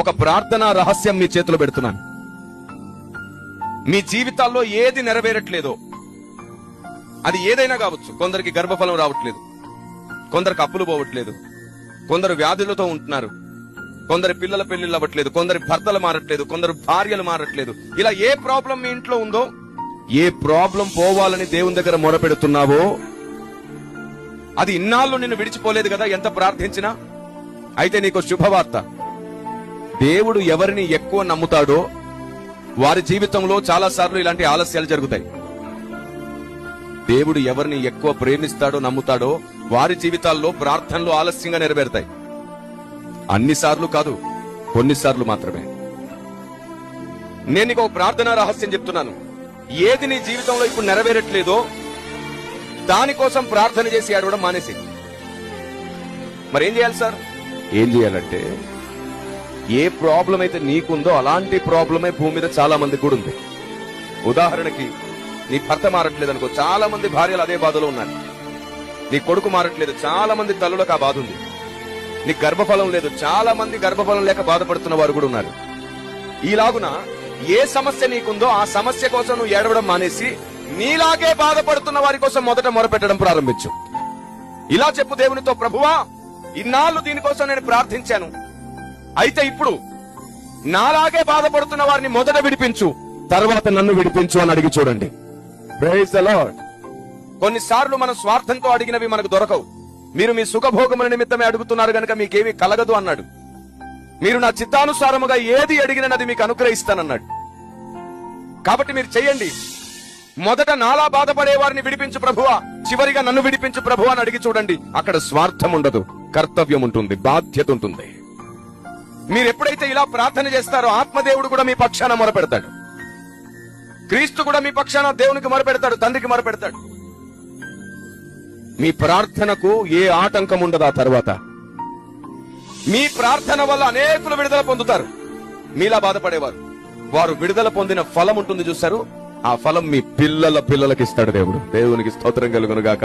ఒక ప్రార్థన రహస్యం మీ చేతిలో పెడుతున్నాను. మీ జీవితాల్లో ఏది నెరవేరట్లేదో అది ఏదైనా కావచ్చు కొందరికి గర్భఫలం రావట్లేదు కొందరికి అప్పులు పోవట్లేదు కొందరు వ్యాధులతో ఉంటున్నారు కొందరి పిల్లల పెళ్ళిళ్ళు అవ్వట్లేదు కొందరి భర్తలు మారట్లేదు కొందరు భార్యలు మారట్లేదు. ఇలా ఏ ప్రాబ్లం మీ ఇంట్లో ఉందో ఏ ప్రాబ్లం పోవాలని దేవుని దగ్గర మొరపెడుతున్నావో అది ఇన్నాళ్ళు నిన్ను విడిచిపోలేదు కదా ఎంత ప్రార్థించినా? అయితే నీకు శుభవార్త. దేవుడు ఎవరిని ఎక్కువ నమ్ముతాడో వారి జీవితంలో చాలా సార్లు ఇలాంటి ఆలస్యాలు జరుగుతాయి. దేవుడు ఎవరిని ఎక్కువ ప్రేమిస్తాడో నమ్ముతాడో వారి జీవితాల్లో ప్రార్థనలు ఆలస్యంగా నెరవేరుతాయి. అన్నిసార్లు కాదు కొన్నిసార్లు మాత్రమే. నేను నీకు ఒక ప్రార్థనా రహస్యం చెప్తున్నాను. ఏది నీ జీవితంలో ఇప్పుడు నెరవేరట్లేదో దానికోసం ప్రార్థన చేసి అడవడం మానేసి మరి ఏం చేయాలి సార్? ఏం చేయాలంటే ఏ ప్రాబ్లం అయితే నీకుందో అలాంటి ప్రాబ్లమే భూమి మీద చాలా మంది కూడా ఉంది ఉదాహరణకి నీ భర్త మారట్లేదు అనుకో చాలా మంది భార్యలు అదే బాధలో ఉన్నారు. నీ కొడుకు మారట్లేదు చాలా మంది తల్లులకు ఆ బాధ ఉంది. నీ గర్భఫలం లేదు చాలా మంది గర్భఫలం లేక బాధపడుతున్న వారు కూడా ఉన్నారు. ఈలాగున ఏ సమస్య నీకుందో ఆ సమస్య కోసం నువ్వు ఏడవడం మానేసి నీలాగే బాధపడుతున్న వారి కోసం మొదట మొరపెట్టడం ప్రారంభించు. ఇలా చెప్పు దేవునితో ప్రభువా ఇన్నాళ్ళు దీనికోసం నేను ప్రార్థించాను. అయితే ఇప్పుడు నాలాగే బాధపడుతున్న వారిని మొదట విడిపించు తర్వాత నన్ను విడిపించు అని అడిగి చూడండి. ప్రైజ్ ద లార్డ్ కొన్నిసార్లు మనం స్వార్థంతో అడిగినవి మనకు దొరకవు. మీరు మీ సుఖభోగముల నిమిత్తమే అడుగుతున్నారు గనుక మీకేమీ కలగదు అన్నాడు. మీరు నా చిత్తానుసారముగా ఏది అడిగినది మీకు అనుగ్రహిస్తానన్నాడు. కాబట్టి మీరు చెయ్యండి. మొదట నాలా బాధపడే వారిని విడిపించు ప్రభువా చివరిగా నన్ను విడిపించు ప్రభు అని అడిగి చూడండి. అక్కడ స్వార్థం ఉండదు కర్తవ్యం ఉంటుంది బాధ్యత ఉంటుంది. మీరు ఎప్పుడైతే ఇలా ప్రార్థన చేస్తారో ఆత్మదేవుడు కూడా మీ పక్షాన మొరపెడతాడు. క్రీస్తు కూడా మీ పక్షాన దేవునికి మొరపెడతాడు తండ్రికి మొరపెడతాడు. మీ ప్రార్థనకు ఏ ఆటంకం ఉండదు ఆ తర్వాత. మీ ప్రార్థన వల్ల అనేకులు విడుదల పొందుతారు. మీలా బాధపడేవారు. వారు విడుదల పొందిన ఫలం ఉంటుంది చూస్తారు ఆ ఫలం మీ పిల్లల పిల్లలకి ఇస్తాడు దేవుడు. దేవునికి స్తోత్రం కలుగును గాక